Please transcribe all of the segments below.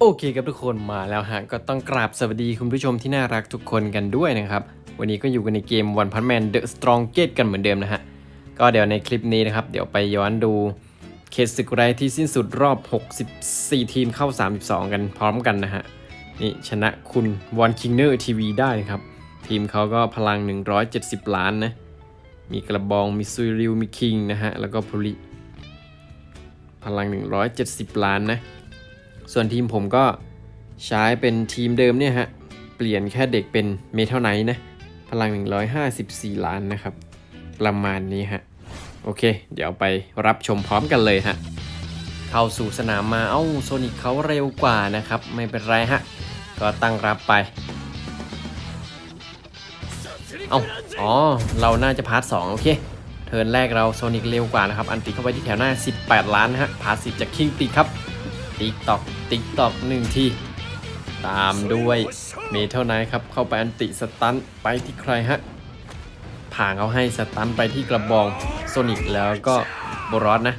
โอเคครับทุกคนมาแล้วฮะก็ต้องกราบสวัสดีคุณผู้ชมที่น่ารักทุกคนกันด้วยนะครับ วันนี้ก็อยู่กันในเกม One Punch Man The Strongest กันเหมือนเดิมนะฮะ ก็เดี๋ยวในคลิปนี้นะครับ เดี๋ยวไปย้อนดูเคสสึกไรที่สิ้นสุดรอบ 64 ทีมเข้า 32 กันพร้อมกันนะฮะ นี่ชนะคุณวอนคิงเนอร์ทีวีได้นะครับ ทีมเขาก็พลัง 170 ล้านนะ มีกระบองมีซุยริวมีคิงนะฮะแล้วก็พูริพลัง 170 ล้านนะ ส่วนทีมผมก็ใช้เป็นทีมเดิมเนี่ยฮะ เปลี่ยนแค่เด็กเป็นเมทัลไนท์นะ พลัง 154 ล้านนะครับ ประมาณนี้ฮะ โอเค เดี๋ยวไปรับชมพร้อมกันเลยฮะ เข้าสู่สนามมา เอ้าโซนิกเขาเร็วกว่านะครับ ไม่เป็นไรฮะ ก็ตั้งรับไป เอ้าอ๋อ เราน่าจะพาร์ทสองโอเคเทิร์นแรกเราโซนิกเร็วกว่านะครับ อันติเข้าไปที่แถวหน้า 18 ล้านนะฮะ พาร์ทสิจากคิงตีครับ ติ๊กตอกติ๊กตอกหนึ่งที่ตามด้วยเมทัลไนท์ครับ เข้าไปอันติสตันไปที่ใครฮะผ่างเขาให้สตันไปที่กระบองโซนิกแล้วก็บรอสนะ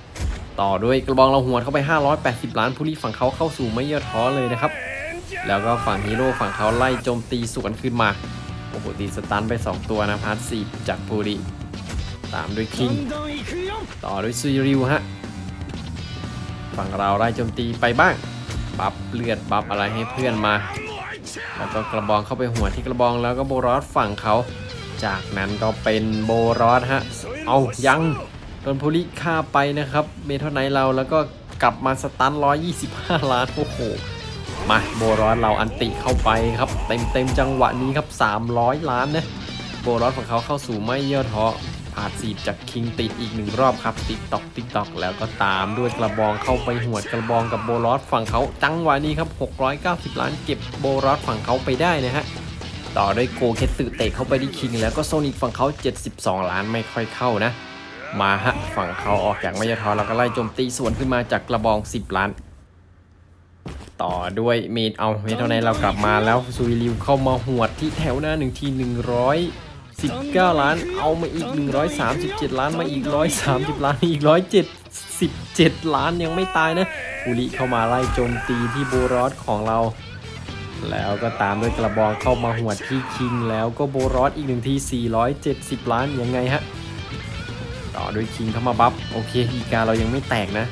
ต่อด้วยกระบองเราหัวเข้าไป 580 ล้านผู้รีฝั่งเขาเข้าสู่ไม่ย่อท้อเลยนะครับ แล้วก็ฝั่งฮีโร่ฝั่งเขาไล่โจมตีสวนขึ้นมาโอ้โหตีสตันไป 2 ตัวนะพาร์ทสี่จากภูริตามด้วยคิง ต่อด้วยซุยริวฮะ ฝั่งเราไล่โจมตีไปบ้าง บัฟเลือดบัฟอะไรให้เพื่อนมา แล้วก็กระบองเข้าไปหัวที่กระบองแล้วก็โบรอสฝั่งเขา จากนั้นก็เป็นโบรอสฮะ เอายังโดนพูริฆ่าไปนะครับ เมทัลไนท์เราแล้วก็กลับมาสตัน125 ล้านโอ้โหมาโบรอสเราอันติเข้าไปครับ เต็มเต็มจังหวะนี้ครับ 300 ล้านนะโบรอสของเขาเข้าสู่ไม่เย่อท้อ ผ่านสีจากคิงติดอีกหนึ่งรอบครับติ๊กตอกติ๊กตอกแล้วก็ตามด้วยกระบองเข้าไปหวดกระบองกับโบรอสฝั่งเขาจังหวะนี้ครับ 690 ล้านเก็บโบรอสฝั่งเขาไปได้นะฮะต่อด้วยโกเคสึเตะเข้าไปที่คิง แล้วก็โซนิกฝั่งเขา 72 ล้านไม่ค่อยเข้านะ มาฮะฝั่งเขาออกจากไม่ยอท้อแล้วก็ไล่โจมตีสวนขึ้นมาจากกระบอง 10 ล้านต่อด้วยเมดเอาเมดเท่านั้นเรากลับมาแล้วซุยริวเข้ามาหวดที่แถวหน้าหนึ่งที 19 ล้าน เอามาอีก 137 ล้านมาอีก 130 ล้านอีก 177 ล้านยังไม่ตายนะอุริเข้ามาไล่โจมตีที่โบรอสของเรา แล้วก็ตามด้วยกระบองเข้ามาหวดที่คิง แล้วก็โบรอสอีกหนึ่งที 470 ล้านยังไงฮะ ต่อด้วยคิงเข้ามาบัฟโอเคอีกาเรายังไม่แตกนะ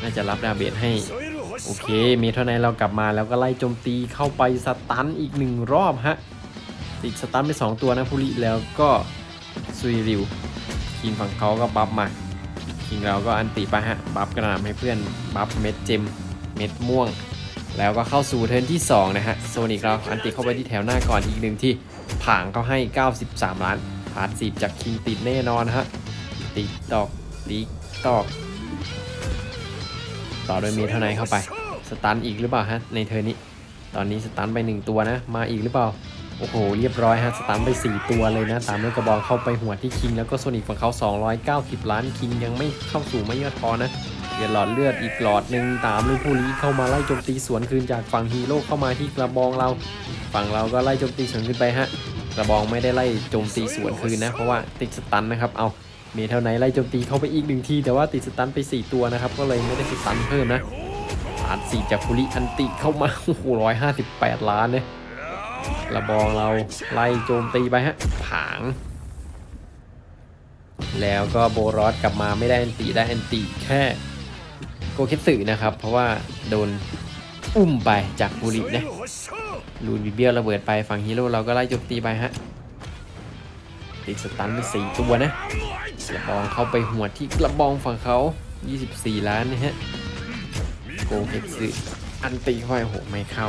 น่าจะรับดาเบจให้โอเคเมีเท่านั้นเรากลับมาแล้วก็ไล่โจมตีเข้าไปสตันอีกหนึ่งรอบฮะ ติดสตันไป2ตัวนะพูริแล้วก็ซุยริวคิงฝั่งเขาก็บัฟมาคิงเราก็อันติไปฮะบัฟกระหน่ำให้เพื่อนบัฟเม็ดเจมเม็ดม่วง แล้วก็เข้าสู่เทิร์นที่ 2 นะฮะโซนิกเราอันติเข้าไปที่แถวหน้าก่อนอีกหนึ่งที่ผางเขาให้ 93 ล้านพาร์ทสีจากคิงติดแน่นอนฮะติ๊กตอกติ๊กตอก ต่อโดยเมทเท่าไหนเข้าไป สตันอีกหรือเปล่าฮะในเทอร์นนี้ ตอนนี้สตันไป 1 ตัวนะ มาอีกหรือเปล่า โอ้โห เรียบร้อยฮะ สตันไป 4 ตัวเลยนะ ตามด้วยกระบองเข้าไปหัวที่คิง แล้วก็โซนิกฝั่งเขา 290 ล้านคิงยังไม่เข้าสู่ไม่ยอดพอนะเดือดหลอดเลือดอีกหลอดหนึ่งตามด้วยผู้ลี้เข้ามาไล่โจมตีสวนคืนจากฝั่งฮีโร่เข้ามาที่กระบองเรา ฝั่งเราก็ไล่โจมตีสวนขึ้นไปฮะ กระบองไม่ได้ไล่โจมตีสวนคืนนะ เพราะว่าติดสตันนะครับเอาเมเท่าไหนไล่โจมตีเข้าไปอีกหนึ่งที แต่ว่าติดสตันไป 4 ตัวนะครับก็เลยไม่ได้สตันเพิ่มนะผ่านสี่จากคุริอันติเข้ามาโอ้โหร้อยห้าสิบแปดล้านเนี่ย กระบองเราไล่โจมตีไปฮะ ผาง แล้วก็โบรอสกลับมาไม่ได้แอนติได้แอนติแค่โกเคสึนะครับ เพราะว่าโดนอุ้มไปจากบุรินะลูนบิเบียระเบิดไปฝั่งฮีโร่เราก็ไล่โจมตีไปฮะติดสตันไปสี่ตัวนะกระบองเข้าไปหัวที่กระบองฝั่งเขา 24 ล้านนะฮะโกเฮสึอันตีเข้าไปโหไม่เข้า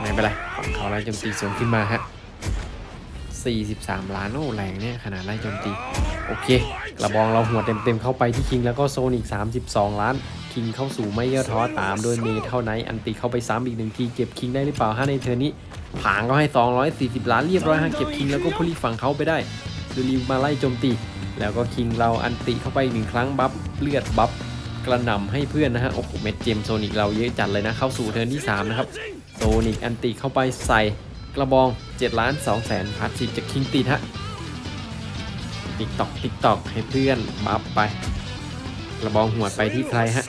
ไม่เป็นไรฝั่งเขาไล่โจมตีสวนขึ้นมาฮะ 43 ล้านโอ้แรงเนี่ยขนาดไล่โจมตี โอเค กระบองเราหัวเต็มๆเข้าไปที่คิงแล้วก็โซนิก32 ล้าน คิงเข้าสู่ไม่ย่อท้อตามด้วยเมเท่าไนท์อันตีเข้าไปซ้ำอีกหนึ่งทีเก็บคิงได้หรือเปล่าฮะในเทอร์นี้ผางก็ให้ 240 ล้านเรียบร้อยฮะเก็บคิงแล้วก็พลิฝั่งเขาไปได้ดูริวมาไล่โจมตี แล้วก็คิงเราอันติเข้าไปอีกหนึ่งครั้งบัฟเลือดบัฟกระหน่ำให้เพื่อนนะฮะโอ้โหเม็ดเจมโซนิกเราเยอะจัดเลยนะเข้าสู่เทิร์นที่ 3 นะครับ โซนิกอันติเข้าไปใส่กระบอง7ล้าน2แสนพัดสิจากคิงติดฮะติ๊กตอกติ๊กตอกให้เพื่อนบัฟไป กระบองหัวไปที่ใครฮะ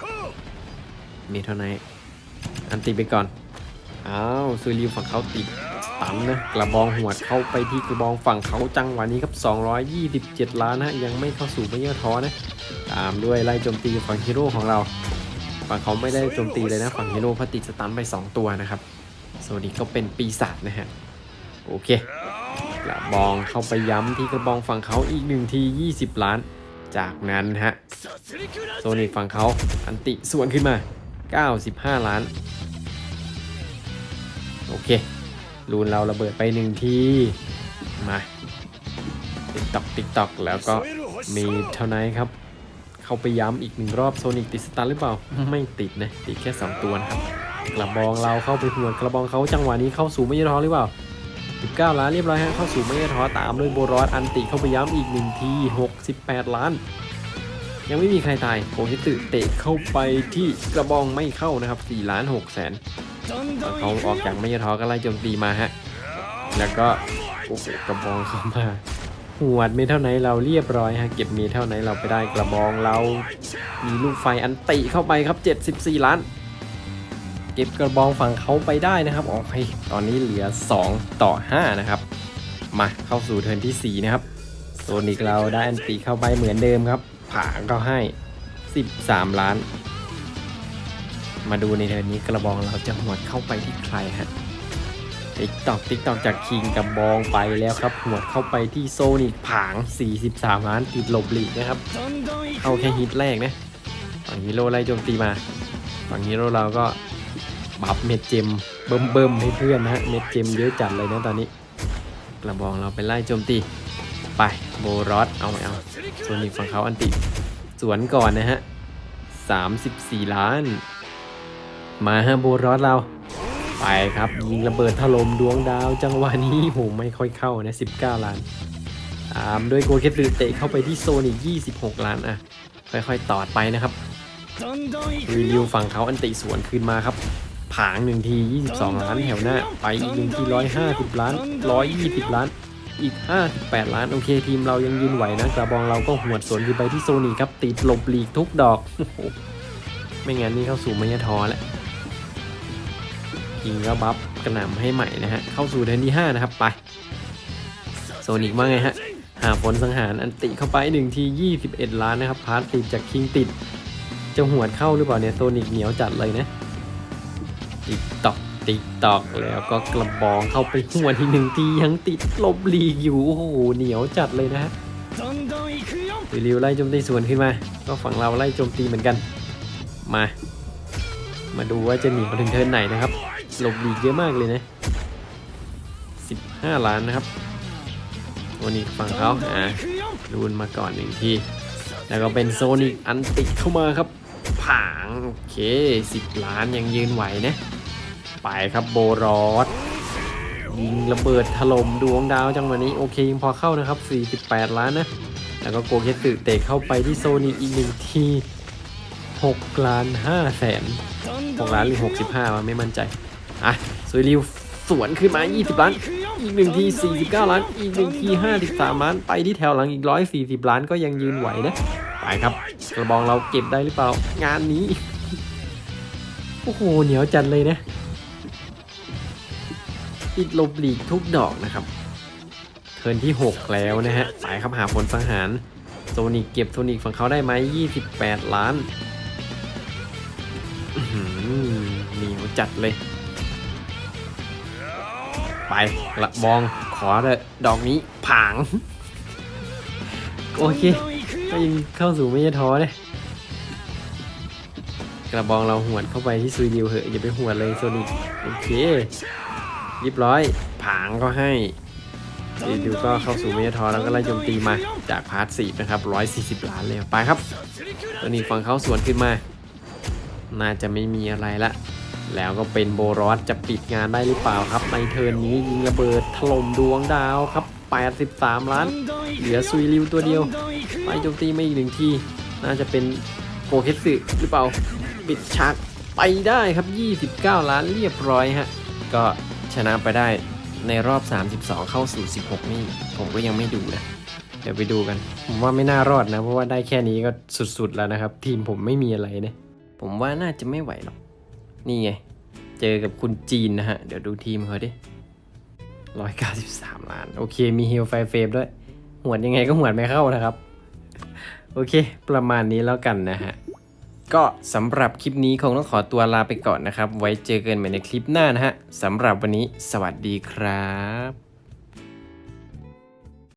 มีเทัลไนท์อันติไปก่อน อ้าวซุยริวฝั่งเขาติดตันนะกระบองหัวเข้าไปที่กระบองฝั่งเขาจังหวะนี้ครับ 227 ล้านนะยังไม่เข้าสู่ไม่ย่อท้อนะ ตามด้วยไล่โจมตีฝั่งฮีโร่ของเรา ฝั่งเขาไม่ได้โจมตีเลยนะฝั่งฮีโร่พราะติดสตันไป 2 ตัวนะครับ โซนิกก็เป็นปีศาจนะฮะ โอเคกระบองเข้าไปย้ำที่กระบองฝั่งเขาอีกหนึ่งที 20 ล้าน จากนั้นฮะโซนิกฝั่งเขาอันติส่วนขึ้นมา 95 ล้าน โอเครูนเราระเบิดไปหนึ่งที มาติ๊กตอกติ๊กตอกแล้วก็มีเท่านั้นครับ เข้าไปย้ำอีกหนึ่งรอบโซนิกติดสตาร์หรือเปล่า ไม่ติดนะ ติดแค่ 2 ตัวนะครับ กระบองเราเข้าไปหวดกระบองเขาจังหวะนี้เข้าสู่ไม่ยท้อหรือเปล่า 19 ล้านเรียบร้อยฮะเข้าสู่ไม่ยท้อตามด้วยโบรอสอันติเข้าไปย้ำอีกหนึ่งที68 ล้าน ยังไม่มีใครตายโคฮิตึเตะเข้าไปที่กระบองไม่เข้านะครับ4ล้าน6แสนเขาออกจากไม่ยท้อก็ไล่โจมตีมาฮะแล้วก็โอ้โหกระบองเข้ามาหวดเมทัลไนเราเรียบร้อยฮะเก็บเมทัลไนเราไปได้กระบองเรา มีลูกไฟอันติเข้าไปครับ 74 ล้าน เก็บกระบองฝั่งเขาไปได้นะครับโอเคตอนนี้เหลือ 2 ต่อ 5 นะครับ มาเข้าสู่เทิร์นทีสี่4 นะครับโซนิกเราได้อันติเข้าไปเหมือนเดิมครับผาก็ให้ 13 ล้าน มาดูในเทิร์นนี้กระบองเราจะหวดเข้าไปที่ใครฮะติ๊กตอกติ๊กตอกจากคิงกับบองไปแล้วครับหวดเข้าไปที่โซนิกผาง 43 ล้านติดหลบหลีกนะครับ เข้าแค่ฮิตแรกนะฝั่งฮีโร่ไล่โจมตีมา ฝั่งฮีโร่เราก็ บัฟเม็ดเจมเบิ่มเบิ่มๆให้เพื่อนนะฮะเม็ดเจมเยอะจัดเลยนะตอนนี้ กระบองเราไปไล่โจมตีไปโบรอสเอาไม่เอาโซนิกฝั่งเขาอันติสวนก่อนนะฮะ34ล้าน มาฮะโบรอสเรา ไปครับยิงระเบิดถล่มดวงดาวจังหวะนี้โหไม่ค่อยเข้านะ19ล้านตามด้วยโกเคสเตะเข้าไปที่โซนอีก26ล้านอะค่อยๆตอดไปนะครับรีวิวฝั่งเขาอันติสวนคืนมาครับ ผางหนึ่งที 22 ล้านแถวหน้า ไปอีกหนึ่งที 150 ล้าน 120 ล้าน อีก 58 ล้าน โอเค ทีมเรายังยืนไหวนะ กระบองเราก็หวดสวนคืนไปที่โซนีครับ ติดหลบหลีกทุกดอก ไม่งั้นนี่เข้าสู่มายาทอแล้วกิงก็บัฟกระหน่ำให้ใหม่นะฮะ เข้าสู่เทนที่ 5 นะครับ ไป โซนิกว่าไงฮะ หาผลสังหารอันติเข้าไปหนึ่งที 21 ล้านนะครับ พาร์ตติดจากคิงติด จะหวดเข้าหรือเปล่าเนี่ย โซนิกเหนียวจัดเลยนะ ติ๊กตอกติ๊กตอกแล้วก็กระบองเข้าไปหัวทีหนึ่งทียังติดลบลีกอยู่โอ้โหเหนียวจัดเลยนะฮะริวไล่โจมตีสวนขึ้นมา ก็ฝั่งเราไล่โจมตีเหมือนกัน มา มาดูว่าจะหนีมาถึงเทิร์นไหนนะครับหลบลีกเยอะมากเลยนะ 15 ล้านนะครับตัวนี้ฝั่งเขาอ่ารูนมาก่อนหนึ่งทีแล้วก็เป็นโซนิกอันติดเข้ามาครับผางโอเค 10 ล้านยังยืนไหวนะ ไปครับโบรอสยิงระเบิดถล่มดวงดาวจังหวะนี้โอเคยังพอเข้านะครับ 48 ล้านนะ แล้วก็โกเคสึเตะเข้าไปที่โซนิอีกหนึ่งที6ล้าน5แสน6ล้านหรือ 65วะไม่มั่นใจ อะสวยริวสวนขึ้นมา 20 ล้าน อีกหนึ่งที 49 ล้าน อีกหนึ่งที 53 ล้าน ไปที่แถวหลังอีก 140 ล้านก็ยังยืนไหวนะ ไปครับ กระบองเราเก็บได้หรือเปล่า งานนี้ โอ้โห เหนียวจัดเลยนะ ติดลบหลีกทุกดอกนะครับ เทิร์นที่ 6 แล้วนะฮะไปครับหาผลสังหารโซนิกเก็บโซนิกฝั่งเขาได้ไหม28 ล้านอื้อหือเหนียวจัดเลย ไปกระบองขอเลยดอกนี้ผาง โอเค ก็ยังเข้าสู่ไม่ยท้อเลยกระบองเราหวดเข้าไปที่ซุยดิวเหอะอย่าไปหวดเลยโซนิกโอเค เรียบร้อย ผางก็ให้ซุยดิวก็เข้าสู่ไม่ยท้อแล้วก็ไล่โจมตีมาจากพาร์ทสี่นะครับ140ล้านเลยไปครับตัวนี้ฝั่งเขาสวนขึ้นมา น่าจะไม่มีอะไรละ แล้วก็เป็นโบรอสจะปิดงานได้หรือเปล่าครับ ในเทิร์นนี้ยิงระเบิดถล่มดวงดาวครับ83 ล้าน เหลือซุยริวตัวเดียวไปโจมตีไม่อีกหนึ่งที น่าจะเป็นโกเคสึหรือเปล่าปิดฉากไปได้ครับ 29 ล้านเรียบร้อยฮะ ก็ ชนะไปได้ในรอบ 32 เข้าสู่ 16 นี่ ผมก็ยังไม่ดูนะ เดี๋ยวไปดูกัน ผมว่าไม่น่ารอดนะ เพราะว่าได้แค่นี้ก็สุดๆแล้วนะครับ ทีมผมไม่มีอะไรนะผมว่าน่าจะไม่ไหวหรอก นี่ไง เจอกับคุณจีนนะฮะ เดี๋ยวดูทีมเขาดิ193ล้าน โอเค มีฮิลไฟเฟมด้วย หวดยังไงก็หวดไม่เข้านะครับ โอเค ประมาณนี้แล้วกันนะฮะ ก็สำหรับคลิปนี้คงต้องขอตัวลาไปก่อนนะครับ ไว้เจอกันใหม่ในคลิปหน้านะฮะสำหรับวันนี้สวัสดีครับ